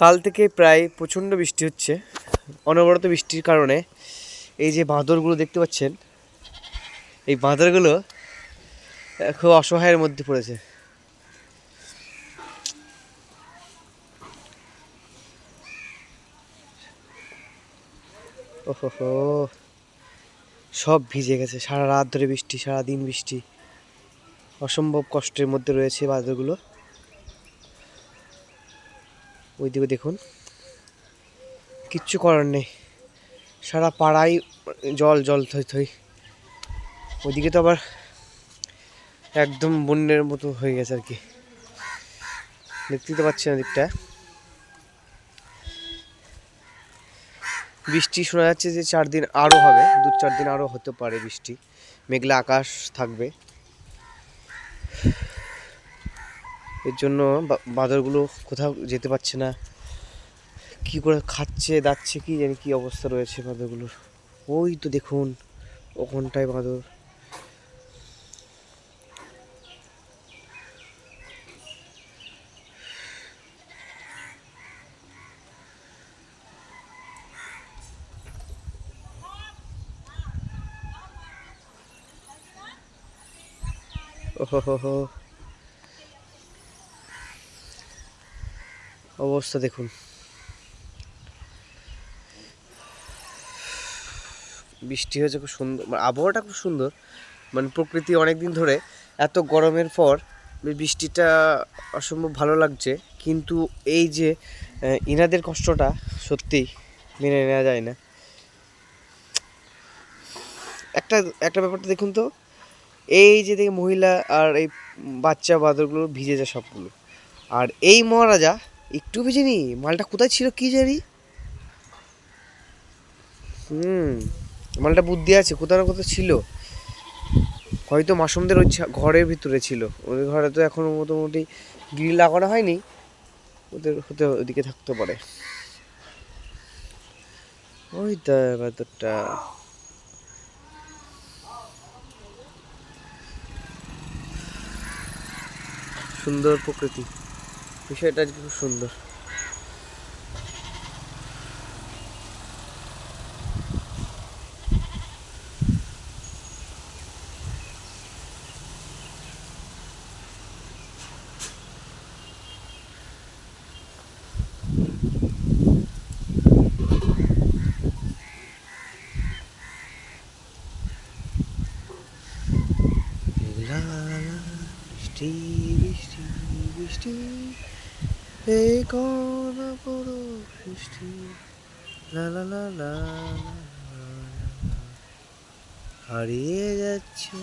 কাল থেকে প্রায় প্রচণ্ড বৃষ্টি হচ্ছে, অনবরত বৃষ্টির কারণে। এই যে বাঁদরগুলো দেখতে পাচ্ছেন, এই বাঁদরগুলো খুব অসহায়ের মধ্যে পড়েছে। ওহো সব ভিজে গেছে, সারা রাত ধরে বৃষ্টি, সারা দিন বৃষ্টি। অসম্ভব কষ্টের মধ্যে রয়েছে বাঁদরগুলো। ওইদিকে দেখুন। কিচ্ছু করার নেই। সারা পাড়াই জল জল, থই থই। ওইদিকে তো আবার একদম বন্যের মতো হয়ে গেছে আর কি। দেখতেই তো পাচ্ছি না দিকটা বৃষ্টি শোনা যাচ্ছে যে চার দিন আরও হবে, দু চার দিন আরও হতে পারে বৃষ্টি। মেঘলা আকাশ থাকবে। এর জন্য বাঁদরগুলো কোথাও যেতে পারছে না। কি করে খাচ্ছে, দাচ্ছে, কি জানি কি অবস্থা রয়েছে বাঁদরগুলোর ওই তো দেখুন, ওখানটায় বাঁদর। ওহো অবস্থা দেখুন। বৃষ্টি হয়েছে খুব সুন্দর মানে আবহাওয়াটা খুব সুন্দর। মানে প্রকৃতি অনেক দিন ধরে এত গরমের পর বৃষ্টিটা অসম্ভব ভালো লাগছে। কিন্তু এই যে ইনাদের কষ্টটা সত্যি মেনে নেওয়া যায় না। একটা একটা ব্যাপারটা দেখুন তো, এই যে দেখে মহিলা আর এই বাচ্চা বাদরগুলো ভিজে যায় সবগুলো। আর এই মহারাজা একটু ভিজেনি মালটা কোথায় ছিল কি জানি? হুম, মালটা বুদ্ধি আছে কোথাও না কোথাও ছিল। হয়তো মাসুমদের ওই ঘরের ভিতরে ছিল। ওদের ঘরে তো এখনও মোটামুটি গ্রিল লাগানো হয়নি। ওদের হতে ওদিকে থাকতে পারে। ওই ব্যাপারটা। সুন্দর প্রকৃতি। বিষয়টা আজকে খুব সুন্দর। মেঘলা বৃষ্টি বৃষ্টি বৃষ্টি। এই কোন বড় বৃষ্টি লা লা লা লা। হারিয়ে যাচ্ছে।